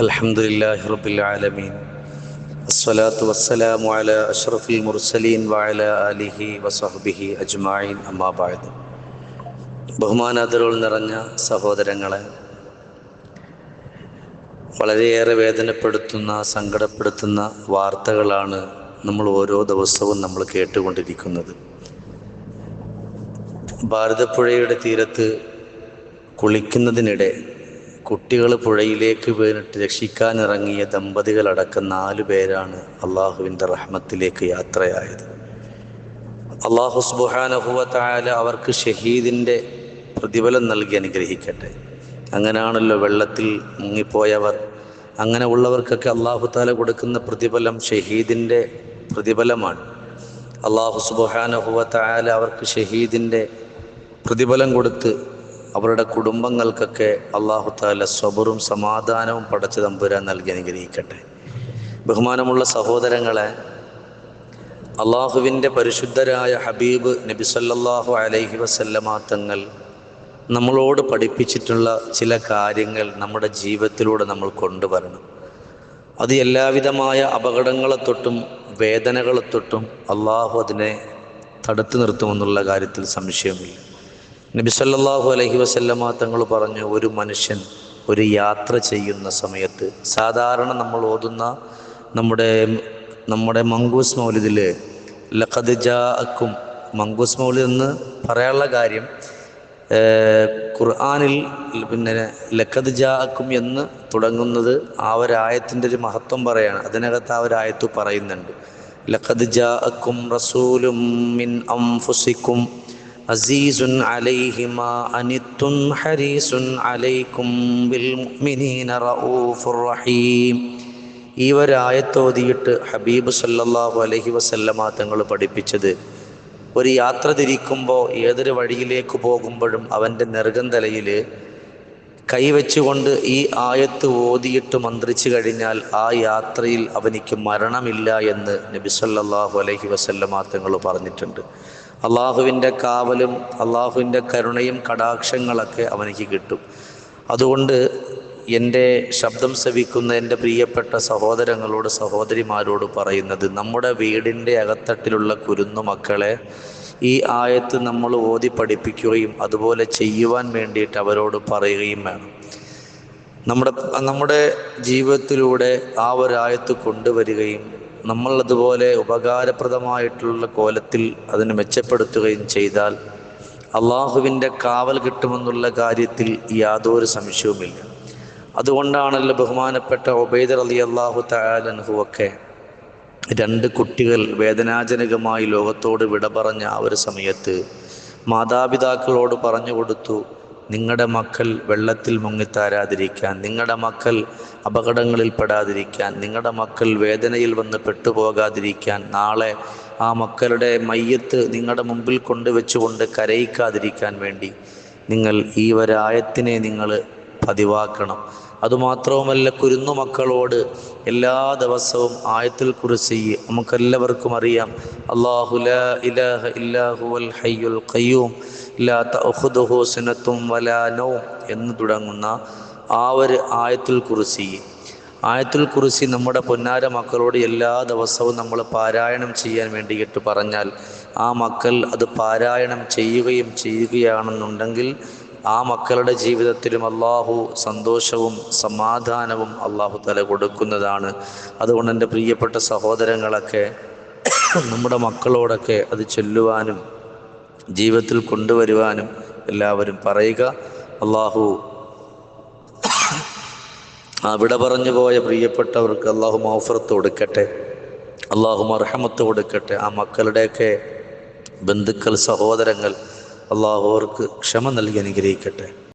الحمد لله رب العالمين الصلاة والسلام على أشرف المرسلين وعلى آله وصحبه أجمعين أما بعد ബഹുമാനാദരവുകൾ നിറഞ്ഞ സഹോദരങ്ങളെ വളരെയേറെ വേദനപ്പെടുത്തുന്ന സങ്കടപ്പെടുത്തുന്ന വാർത്തകളാണ് നമ്മൾ ഓരോ ദിവസവും നമ്മൾ കേട്ടുകൊണ്ടിരിക്കുന്നത് ഭാരതപ്പുഴയുടെ തീരത്ത് കുളിക്കുന്നതിനിടെ കുട്ടികൾ പുഴയിലേക്ക് വീണിട്ട് രക്ഷിക്കാനിറങ്ങിയ ദമ്പതികളടക്കം നാലു പേരാണ് അള്ളാഹുവിന്റെ റഹ്മത്തിലേക്ക് യാത്രയായത്. അള്ളാഹു സുബാനഹുവത്തായാല അവർക്ക് ഷഹീദിന്റെ പ്രതിഫലം നൽകി അനുഗ്രഹിക്കട്ടെ. അങ്ങനെയാണല്ലോ വെള്ളത്തിൽ മുങ്ങിപ്പോയവർ. അങ്ങനെ ഉള്ളവർക്കൊക്കെ അള്ളാഹു താല കൊടുക്കുന്ന പ്രതിഫലം ഷഹീദിന്റെ പ്രതിഫലമാണ്. അള്ളാഹു സുബാനഹുവത്തായാല അവർക്ക് ഷഹീദിന്റെ പ്രതിഫലം കൊടുത്ത് അവരുടെ കുടുംബങ്ങൾക്കൊക്കെ അള്ളാഹുത്താല സ്വബറും സമാധാനവും പടച്ചു തമ്പുരാൻ നൽകി അനുഗ്രഹിക്കട്ടെ. ബഹുമാനമുള്ള സഹോദരങ്ങളെ അള്ളാഹുവിന്റെ പരിശുദ്ധരായ ഹബീബ് നബി സല്ലാഹു അലൈഹി വസല്ലമ തങ്ങൾ നമ്മളോട് പഠിപ്പിച്ചിട്ടുള്ള ചില കാര്യങ്ങൾ നമ്മുടെ ജീവിതത്തിലൂടെ നമ്മൾ കൊണ്ടുവരണം. അത് എല്ലാവിധമായ അപകടങ്ങളെ തൊട്ടും വേദനകളെ തൊട്ടും അള്ളാഹു അതിനെ തടുത്തു നിർത്തുമെന്നുള്ള കാര്യത്തിൽ സംശയമില്ല. നബി സല്ലല്ലാഹു അലൈഹി വസല്ലമ തങ്ങൾ പറഞ്ഞു ഒരു മനുഷ്യൻ ഒരു യാത്ര ചെയ്യുന്ന സമയത്ത് സാധാരണ നമ്മൾ ഓതുന്ന നമ്മുടെ നമ്മുടെ മങ്കൂസ് മൗലിദിൽ ലഖദ് ജാഅക്കും മങ്കൂസ് മൗലിദ് എന്ന് പറയാനുള്ള കാര്യം ഖുർആാനിൽ പിന്നെ ലഖദ് ജാഅക്കും എന്ന് തുടങ്ങുന്നത് ആ ഒരു ആയത്തിന്റെ ഒരു മഹത്വം പറയാണ്. അതിനകത്ത് ആ ഒരു ആയത്ത് പറയുന്നുണ്ട്. ലഖദ് ജാഅക്കും റസൂലും മിൻ അംഫുസിക്കും അസീസുൻ അലൈഹിമ അനിത്തുൻ ഹരീസുൻ അലൈക്കും ബിൽ മുഅ്മിനീന റഊഫുർ റഹീം. ഈ ഒരായത്തോതിയിട്ട് ഹബീബ് സല്ലല്ലാഹു അലൈഹി വസല്ലമ തങ്ങൾ പഠിപ്പിച്ചത് ഒരു യാത്ര തിരിക്കുമ്പോൾ ഏതൊരു വഴിയിലേക്ക് പോകുമ്പോഴും അവന്റെ നെറുകന്തലയിൽ കൈവച്ചുകൊണ്ട് ഈ ആയത്ത് ഓതിയിട്ട് മന്ത്രിച്ചു കഴിഞ്ഞാൽ ആ യാത്രയിൽ അവനിക്ക് മരണമില്ല എന്ന് നബി സല്ലല്ലാഹു അലൈഹി വസല്ലമ തങ്ങൾ പറഞ്ഞിട്ടുണ്ട്. അള്ളാഹുവിന്റെ കാവലും അള്ളാഹുവിന്റെ കരുണയും കടാക്ഷങ്ങളൊക്കെ അവനിക്ക് കിട്ടും. അതുകൊണ്ട് എന്റെ ശബ്ദം ശ്രവിക്കുന്ന എന്റെ പ്രിയപ്പെട്ട സഹോദരങ്ങളോട് സഹോദരിമാരോട് പറയുന്നത് നമ്മുടെ വീടിന്റെ അകത്തട്ടിലുള്ള കുരുന്നു മക്കളെ ഈ ആയത്ത് നമ്മൾ ഓതി പഠിപ്പിക്കുകയും അതുപോലെ ചെയ്യുവാൻ വേണ്ടിയിട്ട് അവരോട് പറയുകയും വേണം. നമ്മുടെ നമ്മുടെ ജീവിതത്തിലൂടെ ആ ഒരായത്ത് കൊണ്ടുവരികയും നമ്മൾ അതുപോലെ ഉപകാരപ്രദമായിട്ടുള്ള കോലത്തിൽ അതിനെ മെച്ചപ്പെടുത്തുകയും ചെയ്താൽ അള്ളാഹുവിന്റെ കാവൽ കിട്ടുമെന്നുള്ള കാര്യത്തിൽ യാതൊരു സംശയവുമില്ല. അതുകൊണ്ടാണല്ലോ ബഹുമാനപ്പെട്ട ഒബൈദർ അലി അള്ളാഹു തയാലൻഹുവൊക്കെ രണ്ട് കുട്ടികൾ വേദനാജനകമായി ലോകത്തോട് വിട പറഞ്ഞ ആ ഒരു സമയത്ത് മാതാപിതാക്കളോട് പറഞ്ഞു കൊടുത്തു നിങ്ങളുടെ മക്കൾ വെള്ളത്തിൽ മുങ്ങിത്താരാതിരിക്കാൻ നിങ്ങളുടെ മക്കൾ അപകടങ്ങളിൽ പെടാതിരിക്കാൻ നിങ്ങളുടെ മക്കൾ വേദനയിൽ വന്ന് പെട്ടുപോകാതിരിക്കാൻ നാളെ ആ മക്കളുടെ മയ്യത്ത് നിങ്ങളുടെ മുമ്പിൽ കൊണ്ടുവച്ചുകൊണ്ട് കരയിക്കാതിരിക്കാൻ വേണ്ടി നിങ്ങൾ ഈ ഒരായത്തിനെ നിങ്ങൾ പതിവാക്കണം. അതുമാത്രവുമല്ല കുരുന്നു മക്കളോട് എല്ലാ ദിവസവും ആയത്തിൽ കുറിച്ച് നമുക്കെല്ലാവർക്കും അറിയാം. അള്ളാഹുലും ഇലാഹ ഹയ്യുൽ ഖയ്യൂം ലാ എന്ന് തുടങ്ങുന്ന ആ ഒരു ആയത്തിൽ കുറിച്ച് ആയത്തുൽ കുറിസി നമ്മുടെ പൊന്നാര മക്കളോട് എല്ലാ ദിവസവും നമ്മൾ പാരായണം ചെയ്യാൻ വേണ്ടിയിട്ട് പറഞ്ഞാൽ ആ മക്കൾ അത് പാരായണം ചെയ്യുകയും ചെയ്യുകയാണെന്നുണ്ടെങ്കിൽ ആ മക്കളുടെ ജീവിതത്തിലും അള്ളാഹു സന്തോഷവും സമാധാനവും അള്ളാഹു തല കൊടുക്കുന്നതാണ്. അതുകൊണ്ട് എന്റെ പ്രിയപ്പെട്ട സഹോദരങ്ങളൊക്കെ നമ്മുടെ മക്കളോടൊക്കെ അത് ചൊല്ലുവാനും ജീവിതത്തിൽ കൊണ്ടുവരുവാനും എല്ലാവരും പറയുക. അള്ളാഹു അവിടെ പറഞ്ഞു പോയ പ്രിയപ്പെട്ടവർക്ക് അള്ളാഹു മൗഫറത്ത് കൊടുക്കട്ടെ. അള്ളാഹു മർഹമത്ത് കൊടുക്കട്ടെ. ആ മക്കളുടെയൊക്കെ ബന്ധുക്കൾ സഹോദരങ്ങൾ അള്ളാഹു അവർക്ക് ക്ഷമ നൽകി അനുഗ്രഹിക്കട്ടെ.